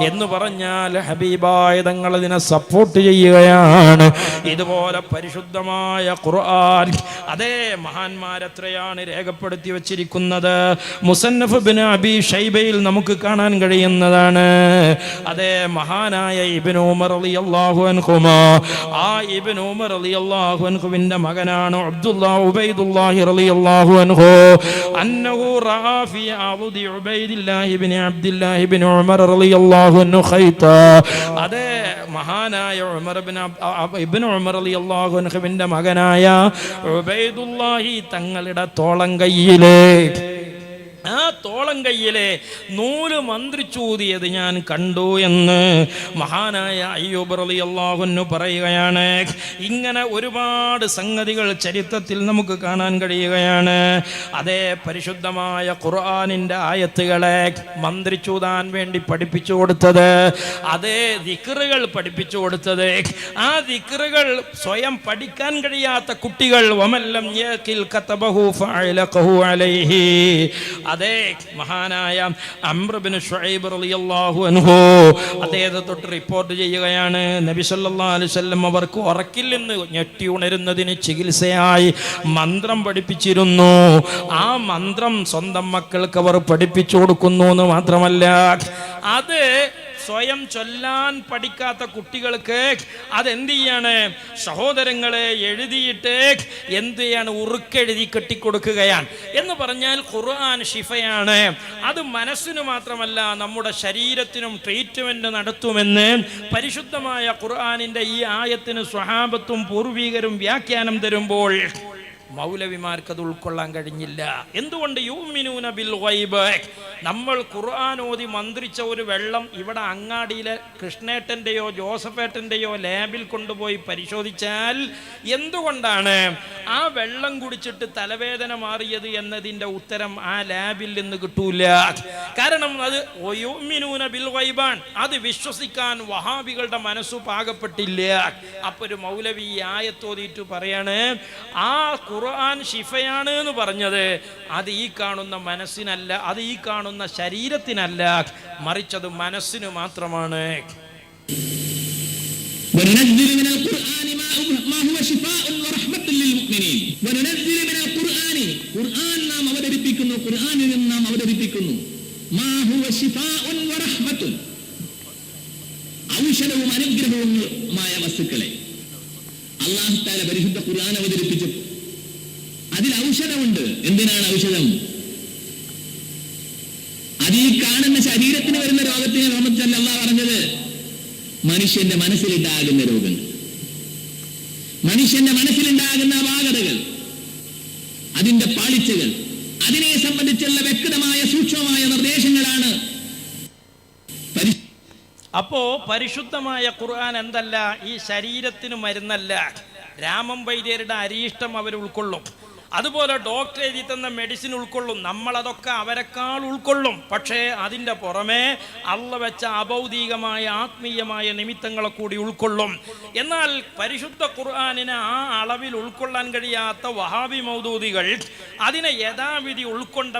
എന്ന് പറഞ്ഞാൽ ഹബീബായ തങ്ങൾ അതിനെ സപ്പോർട്ട് ചെയ്യുകയാണ്. ഇതുപോലെ പരിശുദ്ധമായ ഖുർആൻ അതേ മഹാന്മാരെത്രയാണ് രേഖപ്പെടുത്തി വച്ചിരിക്കുന്നത്? മുസന്നഫ് ബിൻ അബി ഷൈബയിൽ നമുക്ക് കാണാൻ കഴിയുന്നതാണ്. അതേ മഹാനായ ഇബിൻ ഉമർ അലി അള്ളാഹു അൻഹുമാ ആ ഇബിൻ ഉമർ അലി അള്ളാഹു അൻഹുവിന്റെ മകനാണ് അബ്ദുല്ലാ ഉബൈദുല്ലാഹി അലി അള്ളാഹു അൻഹു. അന്നഹു റആ ഫി അബുദി ഉബൈദില്ലാഹി ഇബ്നു അബ്ദുല്ലാഹി ഇബ്നു ഉമർ റളിയല്ലാഹു അൻഹു ഖൈത അതേ മഹാനായ ഉമർ ഇബ്നു അബ്- അബ്- ഇബ്നു ഉമർ റളിയല്ലാഹു അൻഹുവിന്റെ മകനായ ഉബൈദുല്ലാഹി തങ്ങളുടെ തോളം കയ്യിലെ. ആ തോളം കയ്യിലെ നൂൽ മന്ത്രിച്ചൂതിയത് ഞാൻ കണ്ടു എന്ന് മഹാനായ അയ്യൂബ് അലി അള്ളാഹുന്നു പറയുകയാണ്. ഇങ്ങനെ ഒരുപാട് സംഗതികൾ ചരിത്രത്തിൽ നമുക്ക് കാണാൻ കഴിയുകയാണ്. അതേ പരിശുദ്ധമായ ഖുർആാനിന്റെ ആയത്തുകളെ മന്ത്രിച്ചൂതാൻ വേണ്ടി പഠിപ്പിച്ചു കൊടുത്തത് അതേ ദിക്റുകൾ പഠിപ്പിച്ചു കൊടുത്തത്. ആ ദിക്റുകൾ സ്വയം പഠിക്കാൻ കഴിയാത്ത കുട്ടികൾ വമല്ലം അലൈഹി. അതേ മഹാനായ അമ്രബിന് ഷൈബ് റളിയല്ലാഹു അൻഹു അദ്ദേഹത്തെ തൊട്ട് റിപ്പോർട്ട് ചെയ്യുകയാണ്. നബി സല്ലല്ലാഹു അലൈഹി വസല്ലം അവർക്ക് ഉറക്കിൽ നിന്ന് ഞെട്ടി ഉണരുന്നതിന് ചികിത്സയായി മന്ത്രം പഠിപ്പിച്ചിരുന്നു. ആ മന്ത്രം സ്വന്തം മക്കൾക്ക് അവർ പഠിപ്പിച്ചു കൊടുക്കുന്നു എന്ന് മാത്രമല്ല അത് സ്വയം ചൊല്ലാൻ പഠിക്കാത്ത കുട്ടികൾക്ക് അതെന്ത് ചെയ്യാണ് സഹോദരങ്ങളെ എഴുതിയിട്ട് എന്ത് ചെയ്യാണ് ഉറുക്കെഴുതി കെട്ടിക്കൊടുക്കുകയാണ്. എന്ന് പറഞ്ഞാൽ ഖുർആൻ ഷിഫയാണ് അത് മനസ്സിന് മാത്രമല്ല നമ്മുടെ ശരീരത്തിനും ട്രീറ്റ്മെന്റ് നടത്തുമെന്ന് പരിശുദ്ധമായ ഖുർആനിന്റെ ഈ ആയത്തിന് സ്വഹാബത്തും പൂർവീകരും വ്യാഖ്യാനം തരുമ്പോൾ മൗലവിമാർക്ക് അത് ഉൾക്കൊള്ളാൻ കഴിഞ്ഞില്ല. എന്തുകൊണ്ട് യുമിനൂന ബിൽ ഗൈബ്? നമ്മൾ ഖുർആൻ ഓതി മന്ത്രിച്ച ഒരു വെള്ളം ഇവിടെ അങ്ങാടിയിലെ കൃഷ്ണേട്ടന്റെയോ ജോസഫേട്ടന്റെയോ ലാബിൽ കൊണ്ടുപോയി പരിശോധിച്ചാൽ എന്തുകൊണ്ടാണ് ആ വെള്ളം കുടിച്ചിട്ട് തലവേദന മാറിയത് എന്നതിന്റെ ഉത്തരം ആ ലാബിൽ നിന്ന് കിട്ടൂല. കാരണം അത് യുമിനൂന ബിൽ വൈബാൻ അത് വിശ്വസിക്കാൻ വഹാബികളുടെ മനസ്സു പാകപ്പെട്ടില്ല. അപ്പൊ ഒരു മൗലവി ആയത്തോതിയിട്ട് പറയാണ് ആ ഖുർആൻ ഷിഫയാണ് എന്ന് പറഞ്ഞത് അത് ഈ കാണുന്ന മനസ്സിനല്ല അത് ഈ കാണുന്ന ശരീരത്തിനല്ല മറിച്ചത് മനസ്സിന് മാത്രമാണ് وننزل من القرآن ما ما هو شفاء ورحمة للمؤمنين وننزل من القرآن ഖുർആൻ നാം അവതരിപ്പിക്കുന്നു ഖുർആനിൽ നിന്ന് നാം അവതരിപ്പിക്കുന്നു മാ ഹുവ ശിഫാഉൻ വറഹ്മത്തുൻ ഔഷധവും അനുഗ്രഹവുമായ വസ്തുക്കളെ അള്ളാഹു താല പരിശുദ്ധ ഖുർആൻ അവതരിപ്പിച്ചപ്പോൾ അതിൽ ഔഷധമുണ്ട്. എന്തിനാണ് ഔഷധം? അത് ഈ കാണുന്ന ശരീരത്തിന് വരുന്ന രോഗത്തിന് സംബന്ധിച്ചല്ല അള്ളാഹ് പറഞ്ഞത് മനുഷ്യന്റെ മനസ്സിലുണ്ടാകുന്ന രോഗങ്ങൾ. മനുഷ്യന്റെ മനസ്സിലുണ്ടാകുന്ന അപാകതകൾ അതിന്റെ പാളിച്ചകൾ അതിനെ സംബന്ധിച്ചുള്ള വ്യക്തമായ സൂക്ഷ്മമായ നിർദ്ദേശങ്ങളാണ് അപ്പോ പരിശുദ്ധമായ ഖുർആൻ എന്തല്ല? ഈ ശരീരത്തിന് മരുന്നല്ല. രാമൻ വൈദ്യരുടെ അരീഷ്ടം അവർ ഉൾക്കൊള്ളും അതുപോലെ ഡോക്ടർ എഴുതി തന്ന മെഡിസിൻ ഉൾക്കൊള്ളും. നമ്മളതൊക്കെ അവരെക്കാൾ ഉൾക്കൊള്ളും. പക്ഷേ അതിന്റെ പുറമേ അള്ള വെച്ച അഭൗതികമായ ആത്മീയമായ നിമിത്തങ്ങളെ കൂടി ഉൾക്കൊള്ളും. എന്നാൽ പരിശുദ്ധ ഖുർആാനിനെ ആ അളവിൽ ഉൾക്കൊള്ളാൻ കഴിയാത്ത വഹാബി മൗദൂദികൾ അതിനെ യഥാവിധി ഉൾക്കൊണ്ട